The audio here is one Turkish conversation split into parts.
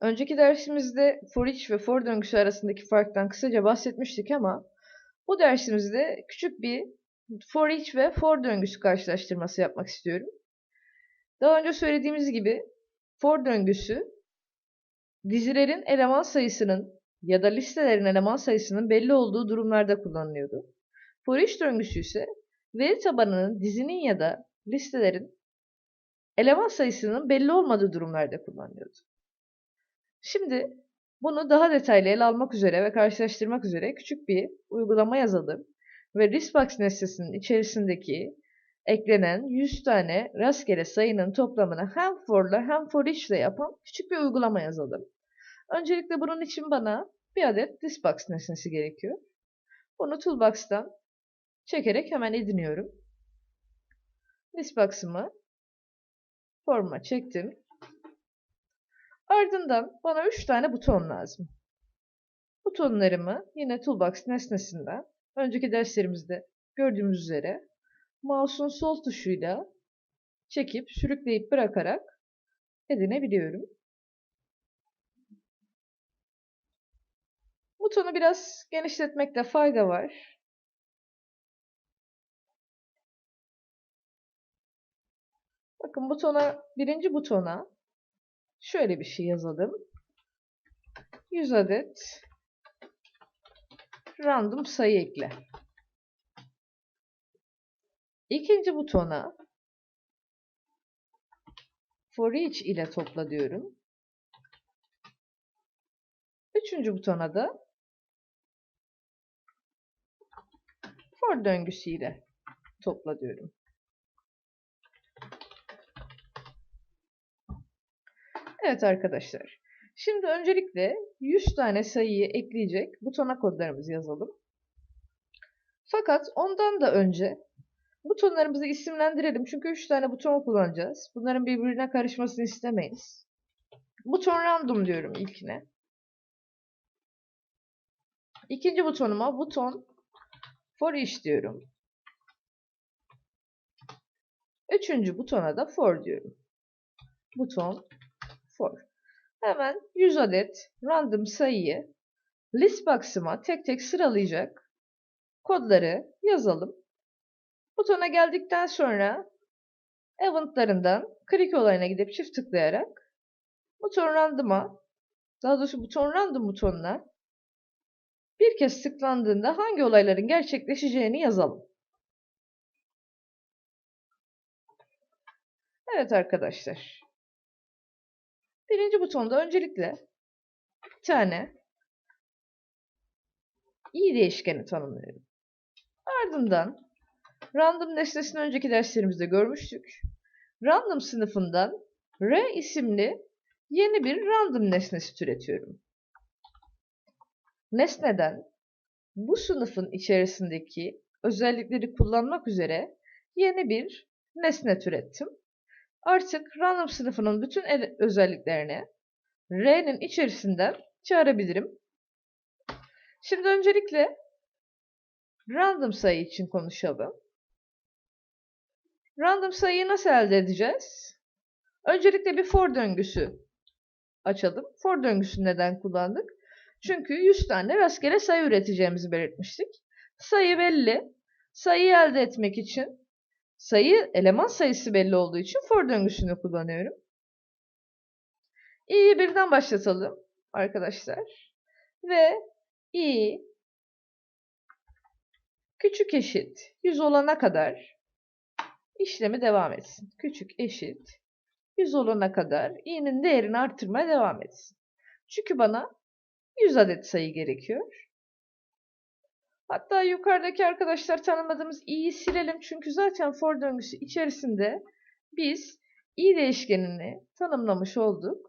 Önceki dersimizde for each ve for döngüsü arasındaki farktan kısaca bahsetmiştik ama bu dersimizde küçük bir for each ve for döngüsü karşılaştırması yapmak istiyorum. Daha önce söylediğimiz gibi for döngüsü dizilerin eleman sayısının ya da listelerin eleman sayısının belli olduğu durumlarda kullanılıyordu. For each döngüsü ise veri tabanının dizinin ya da listelerin eleman sayısının belli olmadığı durumlarda kullanılıyordu. Şimdi bunu daha detaylı ele almak üzere ve karşılaştırmak üzere küçük bir uygulama yazalım ve Listbox nesnesinin içerisindeki eklenen 100 tane rastgele sayının toplamını hem for ile hem for each ile yapan küçük bir uygulama yazalım. Öncelikle bunun için bana bir adet Listbox nesnesi gerekiyor. Bunu Toolbox'tan çekerek hemen ediniyorum. Listbox'ımı forma çektim. Ardından bana 3 tane buton lazım. Butonlarımı yine Toolbox nesnesinden önceki derslerimizde gördüğümüz üzere mouse'un sol tuşuyla çekip sürükleyip bırakarak edinebiliyorum. Butonu biraz genişletmekte fayda var. Bakın butona, birinci butona şöyle bir şey yazalım. 100 adet random sayı ekle. İkinci butona for each ile topla diyorum. Üçüncü butona da for döngüsüyle topla diyorum. Evet arkadaşlar. Şimdi öncelikle 100 tane sayıyı ekleyecek butona kodlarımızı yazalım. Fakat ondan da önce butonlarımızı isimlendirelim. Çünkü 3 tane buton kullanacağız. Bunların birbirine karışmasını istemeyiz. Buton random diyorum ilkine. İkinci butonuma buton for each diyorum. Üçüncü butona da for diyorum. Buton for. Hemen 100 adet random sayıyı list box'ıma tek tek sıralayacak kodları yazalım. Butona geldikten sonra eventlarından click olayına gidip çift tıklayarak buton random'a daha doğrusu buton random butonuna bir kez tıklandığında hangi olayların gerçekleşeceğini yazalım. Evet arkadaşlar. Birinci butonda öncelikle bir tane i değişkeni tanımlıyorum. Ardından random nesnesini önceki derslerimizde görmüştük. Random sınıfından r isimli yeni bir random nesnesi türetiyorum. Nesneden bu sınıfın içerisindeki özellikleri kullanmak üzere yeni bir nesne türettim. Artık random sınıfının bütün özelliklerini R'nin içerisinden çağırabilirim. Şimdi öncelikle random sayı için konuşalım. Random sayıyı nasıl elde edeceğiz? Öncelikle bir for döngüsü açalım. For döngüsü neden kullandık? Çünkü 100 tane rastgele sayı üreteceğimizi belirtmiştik. Sayı belli. Sayıyı elde etmek için Sayı eleman sayısı belli olduğu için for döngüsünü kullanıyorum. i'yi birden başlatalım arkadaşlar. Ve i küçük eşit 100 olana kadar işlemi devam etsin. Küçük eşit 100 olana kadar i'nin değerini artırmaya devam etsin. Çünkü bana 100 adet sayı gerekiyor. Hatta yukarıdaki arkadaşlar tanımladığımız i'yi silelim. Çünkü zaten for döngüsü içerisinde biz i değişkenini tanımlamış olduk.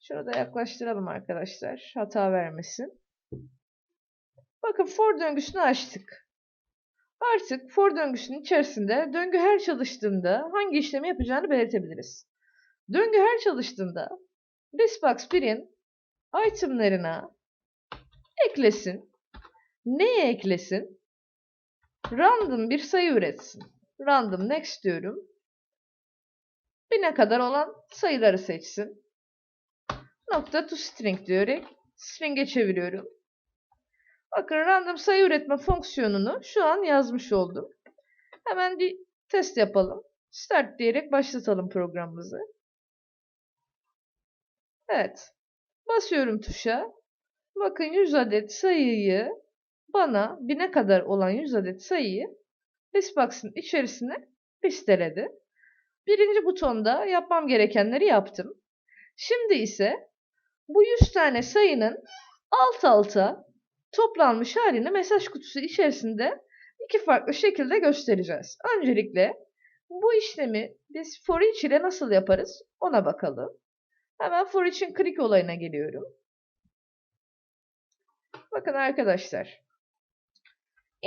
Şunu da yaklaştıralım arkadaşlar. Hata vermesin. Bakın for döngüsünü açtık. Artık for döngüsünün içerisinde döngü her çalıştığında hangi işlemi yapacağını belirtebiliriz. Döngü her çalıştığında Listbox 1'in itemlarına eklesin Neye eklesin? Random bir sayı üretsin. Random next diyorum. Bine kadar olan sayıları seçsin. nokta to string diyerek string'e çeviriyorum. Bakın random sayı üretme fonksiyonunu şu an yazmış oldum. Hemen bir test yapalım. Start diyerek başlatalım programımızı. Evet. Basıyorum tuşa. Bakın 100 adet sayıyı bana bine kadar olan 100 adet sayıyı listbox'ın içerisine listeledi. Birinci butonda yapmam gerekenleri yaptım. Şimdi ise bu 100 tane sayının alt alta toplanmış halini mesaj kutusu içerisinde iki farklı şekilde göstereceğiz. Öncelikle bu işlemi biz for each ile nasıl yaparız ona bakalım. Hemen for each'in click olayına geliyorum. Bakın arkadaşlar.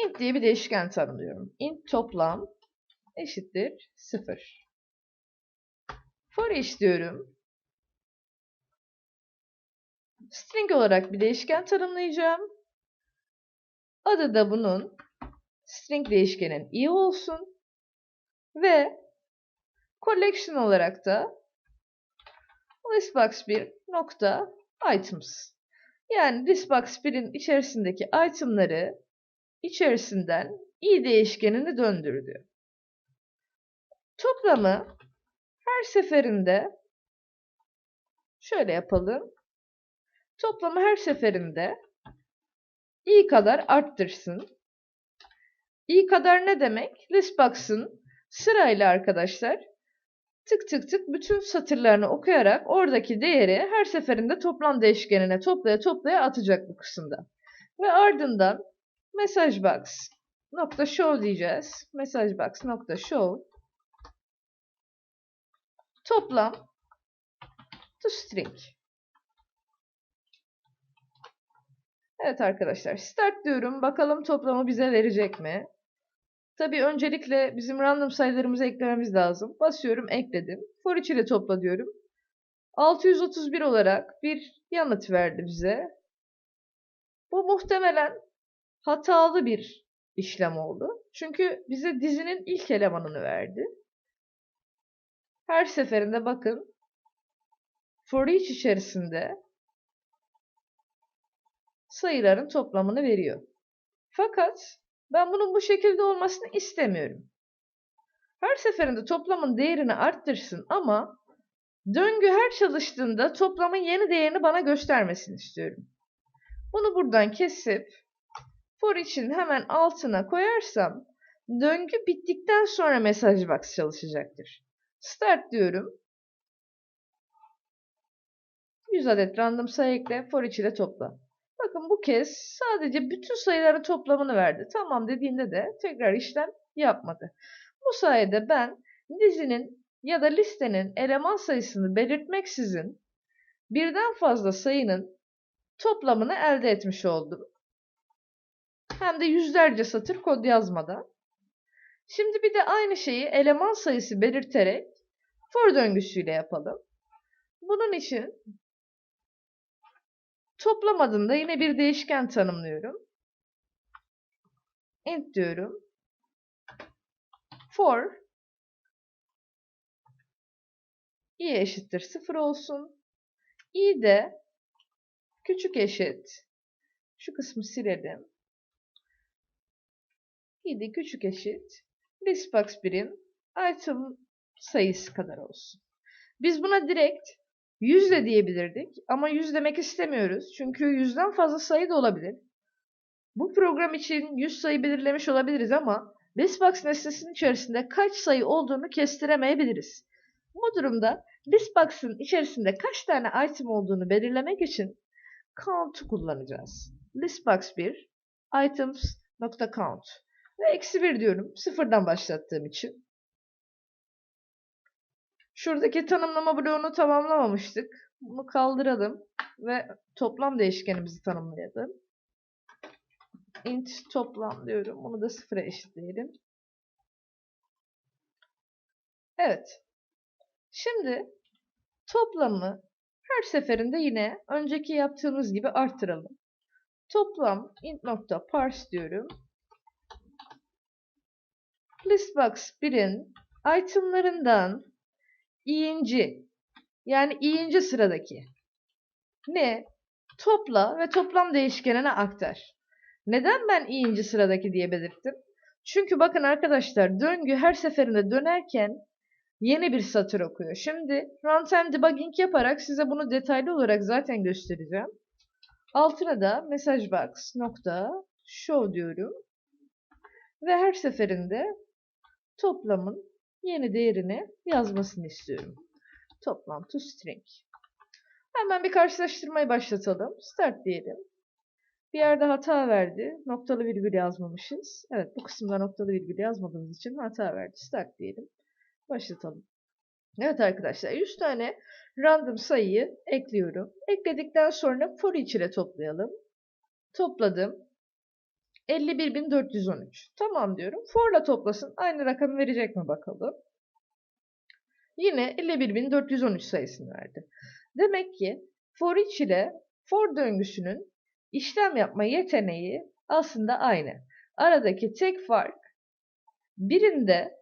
İnt diye bir değişken tanımlıyorum. int toplam eşittir 0. For each diyorum. String olarak bir değişken tanımlayacağım. Adı da bunun string değişkenin i olsun. Ve collection olarak da listbox 1 nokta items. Yani listbox 1'in içerisindeki itemları içerisinden i değişkenini döndürdü. Toplamı her seferinde şöyle yapalım. Toplamı her seferinde i kadar arttırsın. i kadar ne demek? Listbox'ın sırayla arkadaşlar tık tık tık bütün satırlarını okuyarak oradaki değeri her seferinde toplam değişkenine toplaya toplaya atacak bu kısımda. Ve ardından nokta show diyeceğiz. Nokta show toplam to string. Evet arkadaşlar start diyorum. Bakalım toplamı bize verecek mi? Tabii öncelikle bizim random sayılarımızı eklememiz lazım. Basıyorum ekledim. For ile topla diyorum. 631 olarak bir yanıt verdi bize. Bu muhtemelen hatalı bir işlem oldu. Çünkü bize dizinin ilk elemanını verdi. Her seferinde bakın for each içerisinde sayıların toplamını veriyor. Fakat ben bunun bu şekilde olmasını istemiyorum. Her seferinde toplamın değerini arttırsın ama döngü her çalıştığında toplamın yeni değerini bana göstermesini istiyorum. Bunu buradan kesip for için hemen altına koyarsam döngü bittikten sonra mesaj box çalışacaktır. Start diyorum. 100 adet random sayı ekle for each ile topla. Bakın bu kez sadece bütün sayıların toplamını verdi. Tamam dediğinde de tekrar işlem yapmadı. Bu sayede ben dizinin ya da listenin eleman sayısını belirtmeksizin birden fazla sayının toplamını elde etmiş oldum. Hem de yüzlerce satır kod yazmadan. Şimdi bir de aynı şeyi eleman sayısı belirterek for döngüsüyle yapalım. Bunun için Toplam adında yine bir değişken tanımlıyorum. int diyorum. For i eşittir 0 olsun. i de küçük eşit şu kısmı silelim. İ de küçük eşit listbox 1'in item sayısı kadar olsun. Biz buna direkt 100 de diyebilirdik ama 100 demek istemiyoruz. Çünkü 100'den fazla sayı da olabilir. Bu program için 100 sayı belirlemiş olabiliriz ama listbox nesnesinin içerisinde kaç sayı olduğunu kestiremeyebiliriz. Bu durumda listbox'ın içerisinde kaç tane item olduğunu belirlemek için count kullanacağız. listbox 1 items.count ve eksi 1 diyorum sıfırdan başlattığım için. Şuradaki tanımlama bloğunu tamamlamamıştık. Bunu kaldıralım ve toplam değişkenimizi tanımlayalım. int toplam diyorum. Bunu da sıfıra eşitleyelim. Evet. Şimdi toplamı her seferinde yine önceki yaptığımız gibi arttıralım. Toplam int nokta parse diyorum. Listbox 1'in itemlarından i'inci yani i'inci sıradaki ne? Topla ve toplam değişkenine aktar. Neden ben i'inci sıradaki diye belirttim? Çünkü bakın arkadaşlar döngü her seferinde dönerken yeni bir satır okuyor. Şimdi runtime debugging yaparak size bunu detaylı olarak zaten göstereceğim. Altına da nokta show diyorum. Ve her seferinde toplamın yeni değerini yazmasını istiyorum. Toplam to string. Hemen bir karşılaştırmayı başlatalım. Start diyelim. Bir yerde hata verdi. Noktalı virgül yazmamışız. Evet bu kısımda noktalı virgül yazmadığımız için hata verdi. Start diyelim. Başlatalım. Evet arkadaşlar 100 tane random sayıyı ekliyorum. Ekledikten sonra for ile toplayalım. Topladım. 51.413. Tamam diyorum. For'la toplasın. Aynı rakamı verecek mi bakalım. Yine 51.413 sayısını verdi. Demek ki for each ile for döngüsünün işlem yapma yeteneği aslında aynı. Aradaki tek fark birinde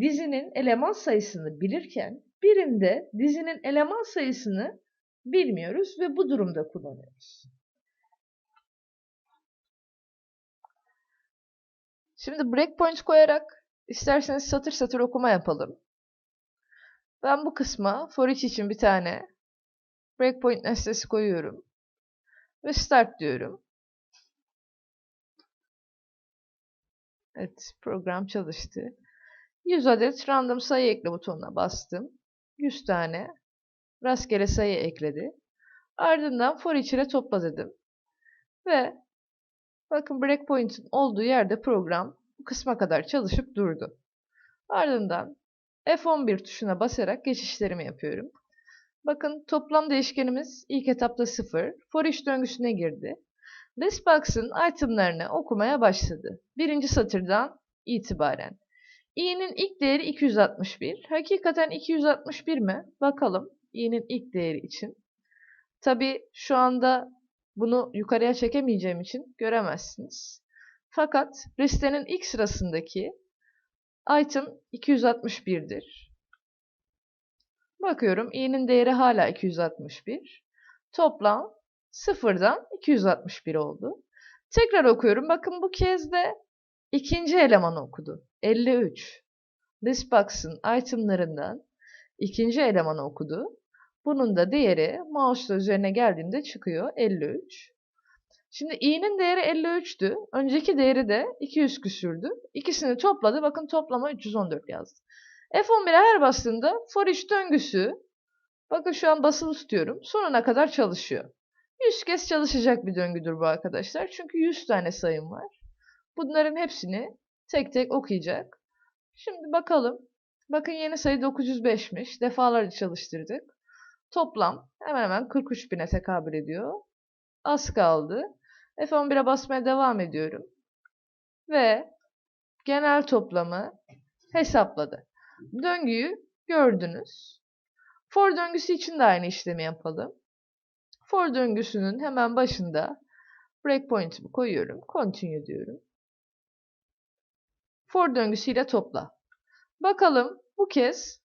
dizinin eleman sayısını bilirken birinde dizinin eleman sayısını bilmiyoruz ve bu durumda kullanıyoruz. Şimdi breakpoint koyarak isterseniz satır satır okuma yapalım. Ben bu kısma for each için bir tane breakpoint nesnesi koyuyorum. Ve start diyorum. Evet program çalıştı. 100 adet random sayı ekle butonuna bastım. 100 tane rastgele sayı ekledi. Ardından for each ile topla dedim. Ve bakın breakpoint'in olduğu yerde program bu kısma kadar çalışıp durdu. Ardından F11 tuşuna basarak geçişlerimi yapıyorum. Bakın toplam değişkenimiz ilk etapta 0. For each döngüsüne girdi. Listbox'ın itemlarını okumaya başladı. Birinci satırdan itibaren. i'nin ilk değeri 261. Hakikaten 261 mi? Bakalım i'nin ilk değeri için. Tabi şu anda bunu yukarıya çekemeyeceğim için göremezsiniz. Fakat listenin ilk sırasındaki item 261'dir. Bakıyorum i'nin değeri hala 261. Toplam 0'dan 261 oldu. Tekrar okuyorum. Bakın bu kez de ikinci elemanı okudu. 53. Listbox'ın itemlarından ikinci elemanı okudu. Bunun da değeri mouse'la üzerine geldiğinde çıkıyor 53. Şimdi i'nin değeri 53'tü. Önceki değeri de 200 küsürdü. İkisini topladı. Bakın toplama 314 yazdı. F11'e her bastığında for each döngüsü bakın şu an basılı tutuyorum. Sonuna kadar çalışıyor. 100 kez çalışacak bir döngüdür bu arkadaşlar. Çünkü 100 tane sayım var. Bunların hepsini tek tek okuyacak. Şimdi bakalım. Bakın yeni sayı 905'miş. Defalarca çalıştırdık. Toplam hemen hemen 43 bine tekabül ediyor. Az kaldı. F11'e basmaya devam ediyorum. Ve genel toplamı hesapladı. Döngüyü gördünüz. For döngüsü için de aynı işlemi yapalım. For döngüsünün hemen başında breakpoint'imi koyuyorum. Continue diyorum. For döngüsüyle topla. Bakalım bu kez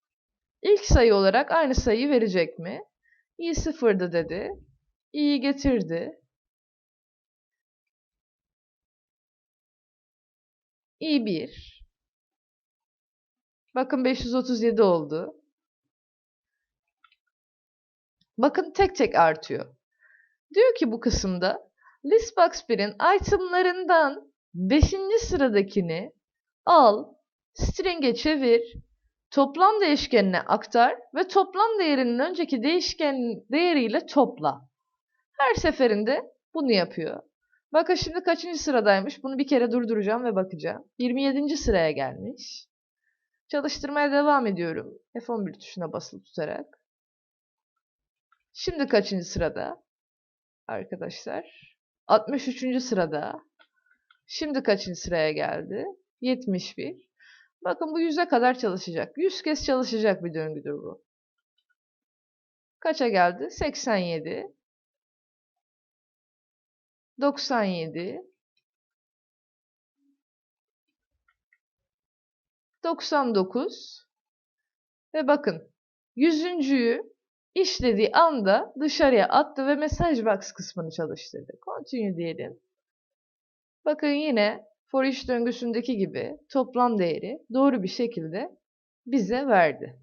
ilk sayı olarak aynı sayıyı verecek mi? i sıfırdı dedi. i'yi getirdi. i1 Bakın 537 oldu. Bakın tek tek artıyor. Diyor ki bu kısımda Listbox 1'in itemlarından 5. sıradakini al, string'e çevir, toplam değişkenine aktar ve toplam değerinin önceki değişken değeriyle topla. Her seferinde bunu yapıyor. Bakın şimdi kaçıncı sıradaymış? Bunu bir kere durduracağım ve bakacağım. 27. sıraya gelmiş. Çalıştırmaya devam ediyorum. F11 tuşuna basılı tutarak. Şimdi kaçıncı sırada? Arkadaşlar. 63. sırada. Şimdi kaçıncı sıraya geldi? 71. Bakın bu 100'e kadar çalışacak. 100 kez çalışacak bir döngüdür bu. Kaça geldi? 87. 97. 99 ve bakın yüzüncüyü işlediği anda dışarıya attı ve mesaj box kısmını çalıştırdı. Continue diyelim. Bakın yine for each döngüsündeki gibi toplam değeri doğru bir şekilde bize verdi.